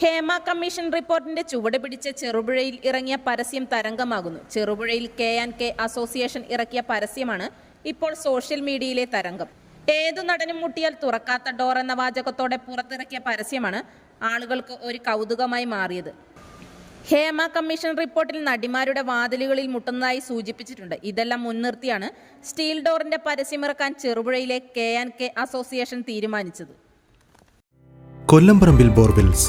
Hema commission റിപ്പോർട്ടിന്റെ ചുവട് പിടിച്ച് ചെറുപുഴയിൽ ഇറങ്ങിയ പരസ്യം തരംഗമാകുന്നു. ചെറുപുഴയിൽ കെ ആൻഡ് കെ അസോസിയേഷൻ ഇറക്കിയ പരസ്യമാണ് ഇപ്പോൾ സോഷ്യൽ മീഡിയയിലെ തരംഗം. ഏതു നടനും മുട്ടിയാൽ തുറക്കാത്ത ഡോർ എന്ന വാചകത്തോടെ പുറത്തിറക്കിയ പരസ്യമാണ് ആളുകൾക്ക് ഒരു കൗതുകമായി മാറിയത്. ഹേമ കമ്മീഷൻ റിപ്പോർട്ടിൽ നടിമാരുടെ വാതിലുകളിൽ മുട്ടുന്നതായി സൂചിപ്പിച്ചിട്ടുണ്ട്. ഇതെല്ലാം മുൻനിർത്തിയാണ് സ്റ്റീൽ ഡോറിന്റെ പരസ്യമിറക്കാൻ ചെറുപുഴയിലെ കെ ആൻഡ് കെ അസോസിയേഷൻ തീരുമാനിച്ചത്. കൊല്ലംപറമ്പിൽ ബോർവെൽസ്.